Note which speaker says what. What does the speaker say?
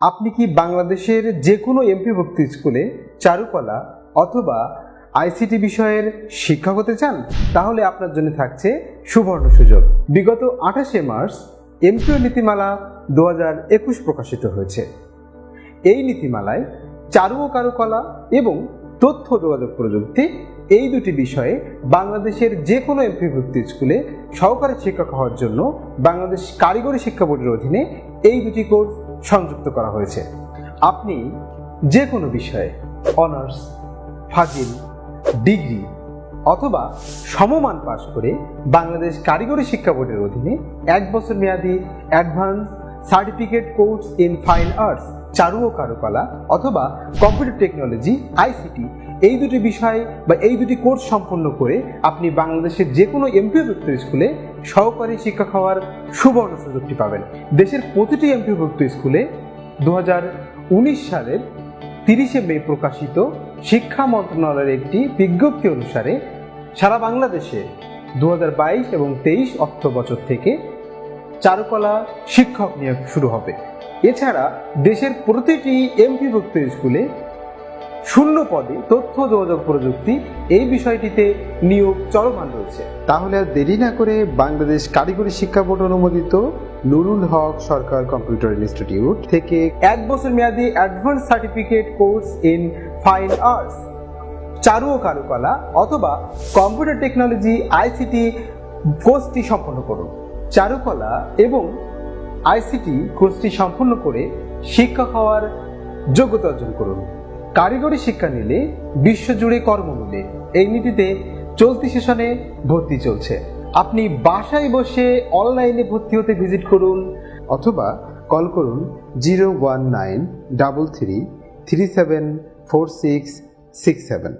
Speaker 1: আপনি কি বাংলাদেশের যে কোনো এমপি এমপিভুক্ত স্কুলে চারুকলা অথবা আইসিটি বিষয়ের শিক্ষক হতে চান? তাহলে আপনার জন্য থাকছে সুবর্ণ সুযোগ। বিগত আঠাশে মার্চ এমপিও নীতিমালা দু একুশ প্রকাশিত হয়েছে। এই নীতিমালায় চারু ও কারুকলা এবং তথ্য যোগাযোগ প্রযুক্তি এই দুটি বিষয়ে বাংলাদেশের যে কোনো এমপি এমপিভুক্ত স্কুলে সহকারী শিক্ষক হওয়ার জন্য বাংলাদেশ কারিগরি শিক্ষা বোর্ডের অধীনে এই দুটি কোর্স সংযুক্ত করা হয়েছে। আপনি যে কোনো বিষয়ে অনার্স, ফাজিল, ডিগ্রি অথবা সমমান পাশ করে বাংলাদেশ কারিগরি শিক্ষা বোর্ডের অধীনে এক বছর মেয়াদী advance certificate course in fine arts চারু ও কারুকলা অথবা কম্পিউটার টেকনোলজি, আইসিটি, এই দুটি বিষয় বা এই দুটি কোর্স সম্পন্ন করে আপনি বাংলাদেশের যে কোনো এমপিওভুক্ত স্কুলে সহকারী শিক্ষক হওয়ার সুবর্ণ সুযোগটি পাবেন। দেশের প্রতিটি এমপিওভুক্ত স্কুলে দু হাজার উনিশ সালের তিরিশে মে প্রকাশিত শিক্ষা মন্ত্রণালয়ের একটি বিজ্ঞপ্তি অনুসারে সারা বাংলাদেশে দু হাজার বাইশ এবং তেইশ অর্থ বছর থেকে চারুকলা শিক্ষক নিয়োগ শুরু হবে। এছাড়া দেশের প্রতিটি এমপিভুক্ত স্কুলে শূন্য পদে তথ্য যোগাযোগ প্রযুক্তি এই বিষয়টিতে নিয়োগ চলমান রয়েছে। তাহলে আর দেরি না করে বাংলাদেশ কারিগরি শিক্ষা বোর্ড অনুমোদিত নুরুল হক সরকার কম্পিউটার ইনস্টিটিউট থেকে এক বছর মেয়াদী advance certificate course in fine arts চারু ও কারুকলা অথবা কম্পিউটার টেকনোলজি আইসিটি কোর্সটি সম্পন্ন করুন। চারুকলা এবং আইসিটি কোর্সটি সম্পূর্ণ করে শিক্ষক হওয়ার যোগ্যতা অর্জন করুন। কারিগরি শিক্ষা নিলে বিশ্বজুড়ে কর্ম মিলে এই নীতিতে চলতি সেশনে ভর্তি চলছে। আপনি বাসায় বসে অনলাইনে ভর্তি হতে ভিজিট করুন অথবা কল করুন zero one nine double three three seven four six six seven.